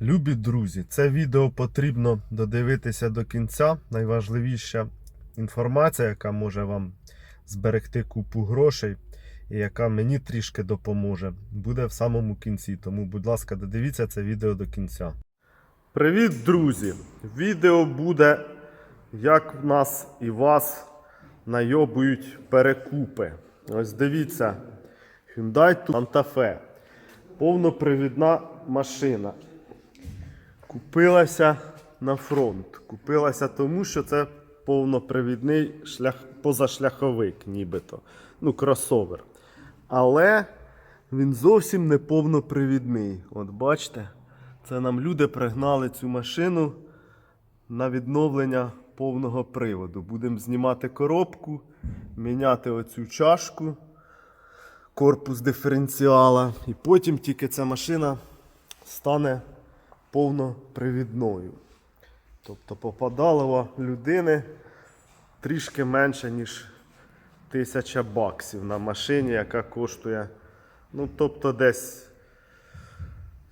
Любі друзі, це відео потрібно додивитися до кінця. Найважливіша інформація, яка може вам зберегти купу грошей і яка мені трішки допоможе, буде в самому кінці. Тому, будь ласка, додивіться це відео до кінця. Привіт, друзі! Відео буде, як в нас і вас найобують перекупи. Ось дивіться, Hyundai Santa Fe. Повнопривідна машина. Купилася на фронт. Купилася тому, що це повнопривідний шлях, позашляховик, нібито. Ну, кросовер. Але він зовсім не повнопривідний. От бачите, це нам люди пригнали цю машину на відновлення повного приводу. Будемо знімати коробку, міняти оцю чашку, корпус диференціала. І потім тільки ця машина стане повнопривідною. Тобто попадалова людини трішки менше, ніж тисяча баксів на машині, яка коштує, ну, тобто десь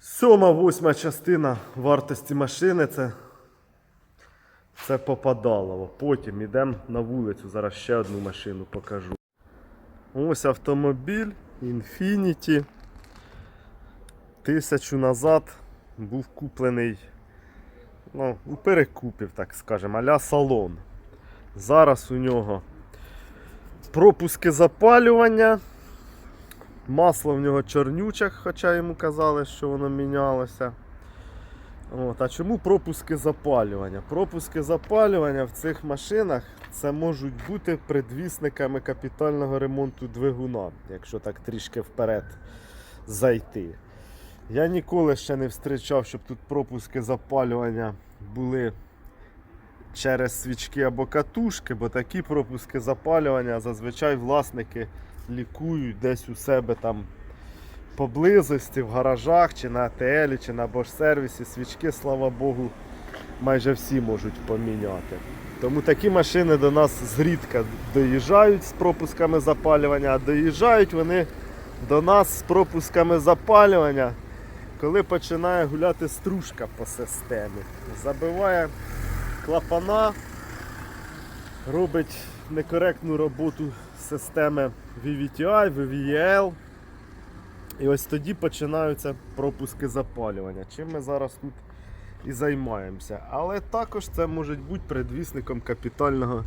сьома, восьма частина вартості машини це, це попадалово. Потім йдемо на вулицю. Зараз ще одну машину покажу. Ось автомобіль Infiniti. Тисячу назад був куплений ну, перекупів, так скажемо, аля салон. Зараз у нього пропуски запалювання. Масло в нього чорнюче, хоча йому казали, що воно мінялося. От, а чому пропуски запалювання? Пропуски запалювання в цих машинах це можуть бути предвісниками капітального ремонту двигуна, якщо так трішки вперед зайти. Я ніколи ще не зустрічав, щоб тут пропуски запалювання були через свічки або катушки, бо такі пропуски запалювання зазвичай власники лікують десь у себе там поблизості, в гаражах, чи на АТЛ, чи на Bosch сервісі. Свічки, слава Богу, майже всі можуть поміняти. Тому такі машини до нас зрідка доїжджають з пропусками запалювання, а доїжджають вони до нас з пропусками запалювання, коли починає гуляти стружка по системі. Забиває клапана, робить некоректну роботу системи VVTI, VVL. І ось тоді починаються пропуски запалювання. Чим ми зараз тут і займаємося. Але також це може бути предвісником капітального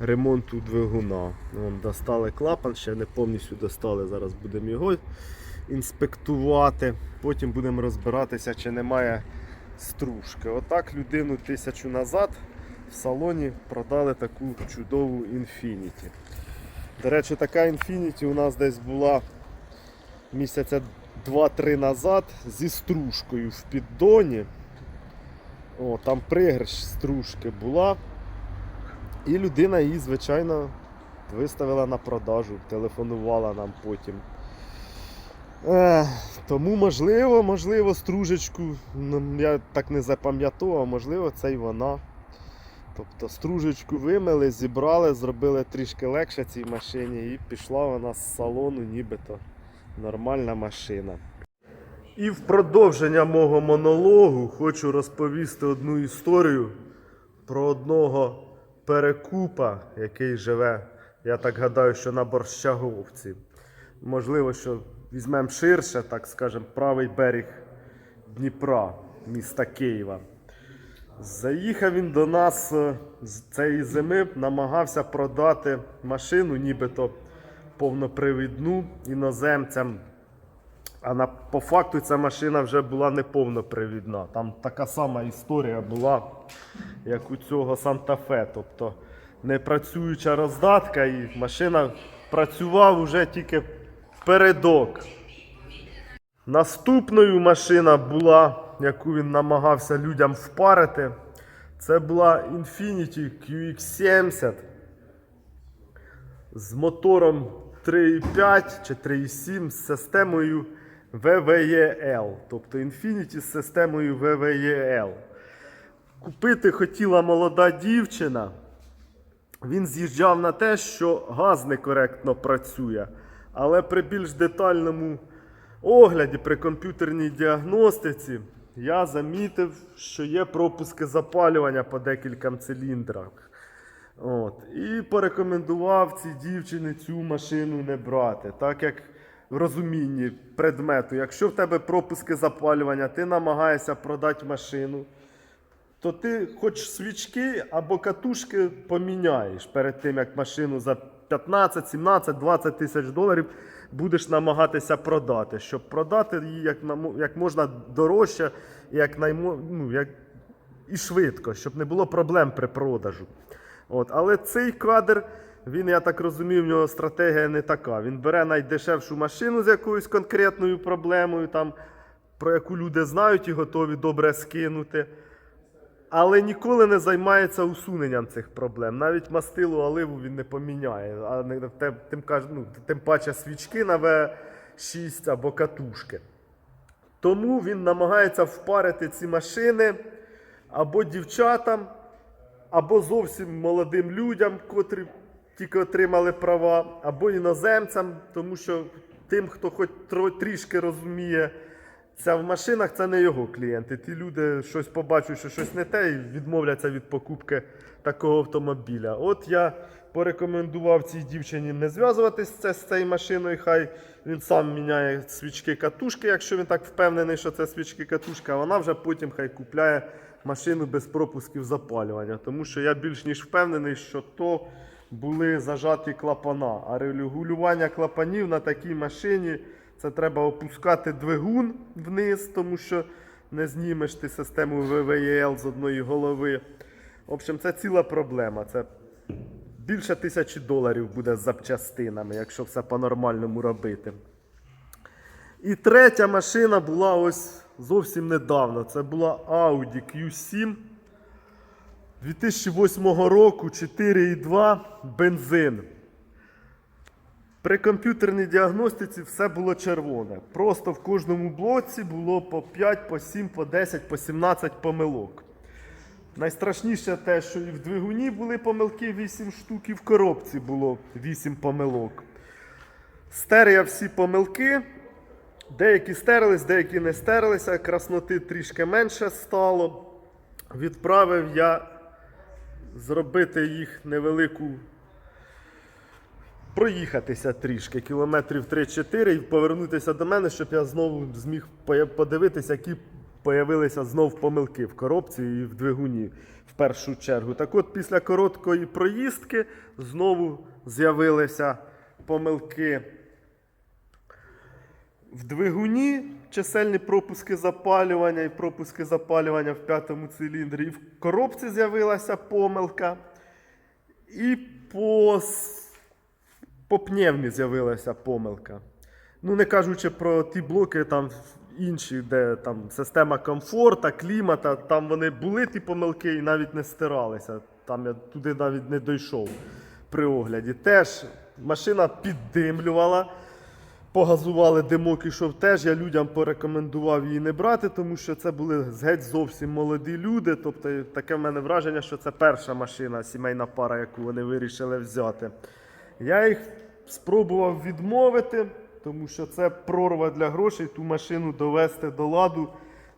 ремонту двигуна. Вон, достали клапан, ще не повністю достали. Зараз будемо його інспектувати. Потім будемо розбиратися, чи немає стружки. Отак людину тисячу назад в салоні продали таку чудову Infiniti. До речі, така Infiniti у нас десь була місяця 2-3 назад зі стружкою в піддоні. О, там приграш стружки була. І людина її, звичайно, виставила на продажу, телефонувала нам потім. Ех, тому можливо, можливо, стружечку, ну, я так не запам'ятовував, можливо, це й вона. Тобто стружечку вимили, зібрали, зробили трішки легше цій машині і пішла вона з салону, нібито нормальна машина. І в продовження мого монологу хочу розповісти одну історію про одного перекупа, який живе, я так гадаю, що на Борщаговці. Можливо, що візьмемо ширше, так скажемо, правий берег Дніпра, міста Києва. Заїхав він до нас е, з цієї зими, намагався продати машину, нібито повнопривідну іноземцям. А на, по факту ця машина вже була не повнопривідна. Там така сама історія була, як у цього Санта-Фе. Тобто не працююча роздатка, і машина працював уже тільки передок. Наступною машина була, яку він намагався людям впарити. Це була Infiniti QX70 з мотором 3,5 чи 3,7 з системою VVEL. Тобто Infiniti з системою VVEL. Купити хотіла молода дівчина. Він з'їжджав на те, що газ некоректно працює. Але при більш детальному огляді, при комп'ютерній діагностиці, я замітив, що є пропуски запалювання по декільком циліндрах. От. І порекомендував цій дівчині цю машину не брати, так як в розумінні предмету, якщо в тебе пропуски запалювання, ти намагаєшся продати машину, то ти хоч свічки або катушки поміняєш перед тим, як машину за 15, 17, 20 тисяч доларів будеш намагатися продати, щоб продати її як, як можна дорожче як, наймо, ну, як і швидко, щоб не було проблем при продажу. От. Але цей кадр, він, я так розумію, в нього стратегія не така. Він бере найдешевшу машину з якоюсь конкретною проблемою, там, про яку люди знають і готові добре скинути. Але ніколи не займається усуненням цих проблем. Навіть мастилу оливу він не поміняє, а тим, ну, тим паче свічки на В6 або катушки. Тому він намагається впарити ці машини або дівчатам, або зовсім молодим людям, котрі тільки отримали права, або іноземцям, тому що тим, хто хоч трішки розуміє це в машинах, це не його клієнти. Ті люди щось побачать, що щось не те, і відмовляться від покупки такого автомобіля. От я порекомендував цій дівчині не зв'язуватися з цією машиною. Хай він сам міняє свічки катушки, якщо він так впевнений, що це свічки катушки, а вона вже потім хай купляє машину без пропусків запалювання. Тому що я більш ніж впевнений, що то були зажаті клапана. А регулювання клапанів на такій машині це треба опускати двигун вниз, тому що не знімеш ти систему ВВЄЛ з одної голови. В общем, це ціла проблема. Це більше тисячі доларів буде з запчастинами, якщо все по-нормальному робити. І третя машина була ось зовсім недавно. Це була Audi Q7 2008 року 4,2 бензин. При комп'ютерній діагностиці все було червоне. Просто в кожному блоці було по 5, по 7, по 10, по 17 помилок. Найстрашніше те, що і в двигуні були помилки 8 штук, і в коробці було 8 помилок. Стер всі помилки. Деякі стерлись, деякі не стерлися, красноти трішки менше стало. Відправив я зробити їх невелику проїхатися трішки, кілометрів 3-4 і повернутися до мене, щоб я знову зміг подивитися, які появилися знов помилки в коробці і в двигуні в першу чергу. Так от, після короткої проїздки знову з'явилися помилки в двигуні чисельні пропуски запалювання і пропуски запалювання в п'ятому циліндрі. І в коробці з'явилася помилка. І по, по пневмі з'явилася помилка. Ну, не кажучи про ті блоки, там інші, де там система комфорта, клімата, там вони були ті помилки і навіть не стиралися. Там я туди навіть не дійшов при огляді. Теж машина піддимлювала. Погазували димок ішов теж. Я людям порекомендував її не брати, тому що це були геть зовсім молоді люди. Тобто таке в мене враження, що це перша машина, сімейна пара, яку вони вирішили взяти. Я їх спробував відмовити, тому що це прорва для грошей. Ту машину довести до ладу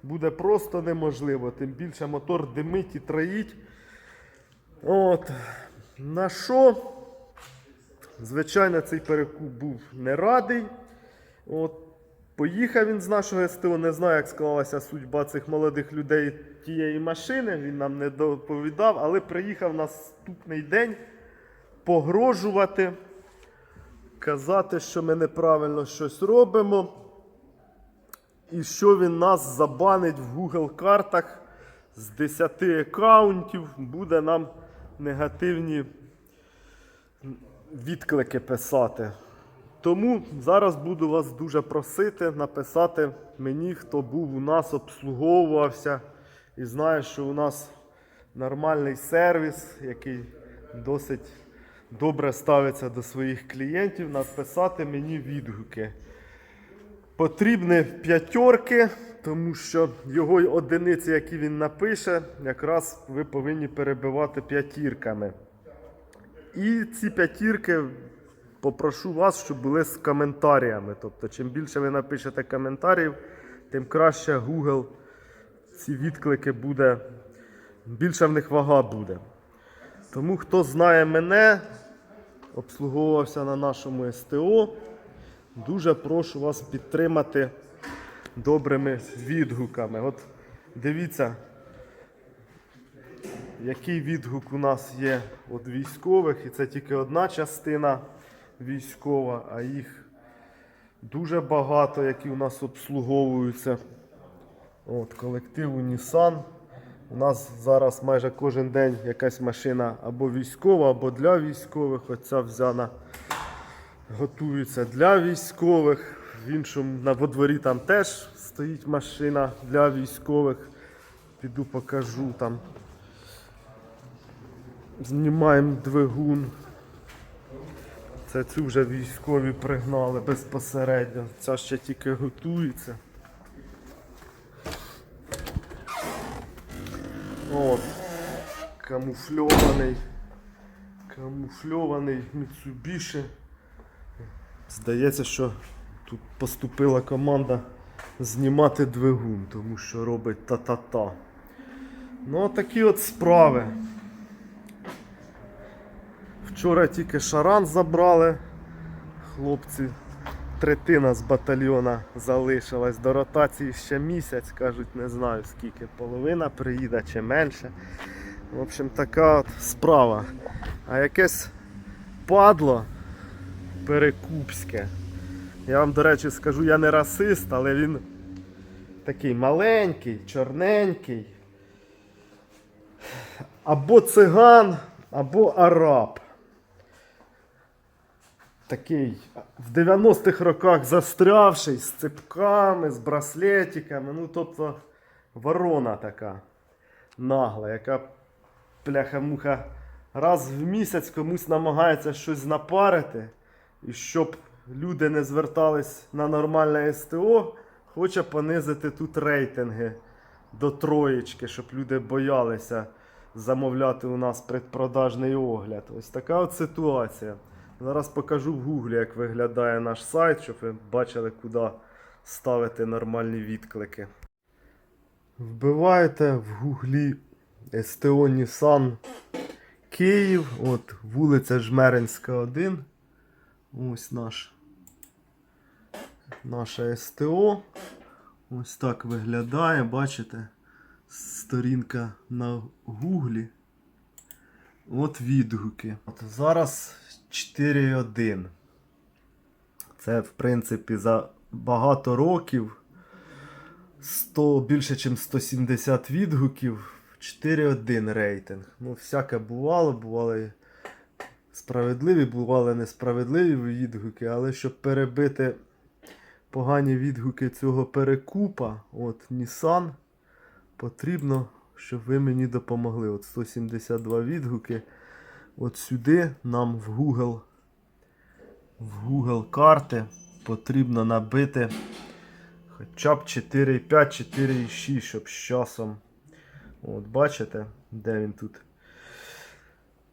буде просто неможливо. Тим більше мотор димить і троїть. От. На що? Звичайно, цей перекуп був не радий. От, поїхав він з нашого СТО, не знаю, як склалася судьба цих молодих людей тієї машини, він нам не доповідав, але приїхав наступний день погрожувати, казати, що ми неправильно щось робимо. І що він нас забанить в Google картах з 10 аккаунтів, буде нам негативні відклики писати. Тому зараз буду вас дуже просити написати мені, хто був у нас, обслуговувався і знає, що у нас нормальний сервіс, який досить добре ставиться до своїх клієнтів, написати мені відгуки. Потрібні п'ятерки, тому що його одиниці, які він напише, якраз ви повинні перебивати п'ятірками. І ці п'ятірки попрошу вас, щоб були з коментарями. Тобто, чим більше ви напишете коментарів, тим краще Google ці відклики буде, більша в них вага буде. Тому хто знає мене, обслуговувався на нашому СТО, дуже прошу вас підтримати добрими відгуками. От дивіться, який відгук у нас є від військових, і це тільки одна частина військова, а їх дуже багато, які у нас обслуговуються. От, колективу Nissan. У нас зараз майже кожен день якась машина або військова, або для військових. Оця взяна готується для військових. В іншому на во дворі там теж стоїть машина для військових. Піду покажу там. Знімаємо двигун. Це цю вже військові пригнали безпосередньо. Ця ще тільки готується. От. Камуфльований. Камуфльований Mitsubishi. Здається, що тут поступила команда знімати двигун, тому що робить та-та-та. Ну, такі от справи. Вчора тільки шаран забрали. Хлопці, третина з батальйона залишилась. До ротації ще місяць, кажуть, не знаю скільки. Половина приїде чи менше. В общем, така от справа. А якесь падло перекупське. Я вам, до речі, скажу, я не расист, але він такий маленький, чорненький. Або циган, або араб. Такий в 90-х роках застрявший з ципками, з браслетиками. Ну, тобто ворона така нагла, яка пляха-муха раз в місяць комусь намагається щось напарити. І щоб люди не звертались на нормальне СТО, хоче понизити тут рейтинги до троєчки, щоб люди боялися замовляти у нас предпродажний огляд. Ось така от ситуація. Зараз покажу в гуглі, як виглядає наш сайт, щоб ви бачили, куди ставити нормальні відклики. Вбиваєте в гуглі СТО Nissan Київ, от вулиця Жмеринська 1. Ось наш наше СТО. Ось так виглядає, бачите? Сторінка на гуглі. От відгуки. От зараз 4.1. Це, в принципі, за багато років 100, більше, ніж 170 відгуків. 4.1 рейтинг. Ну, всяке бувало, бували справедливі, бували несправедливі відгуки, але щоб перебити погані відгуки цього перекупа, от Nissan, потрібно, щоб ви мені допомогли. От 172 відгуки. От сюди нам в Google, в Google карти потрібно набити хоча б 4,5, 4,6, щоб з часом. От бачите, де він тут.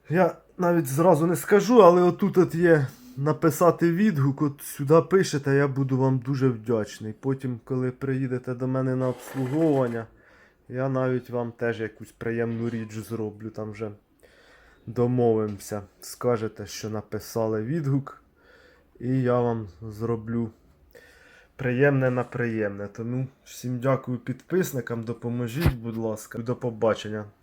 Я навіть зразу не скажу, але отут от є написати відгук, от сюди пишете, я буду вам дуже вдячний. Потім, коли приїдете до мене на обслуговування, я навіть вам теж якусь приємну річ зроблю. Там вже домовимося. Скажете, що написали відгук, і я вам зроблю приємне на приємне. Тому всім дякую підписникам, допоможіть, будь ласка. До побачення.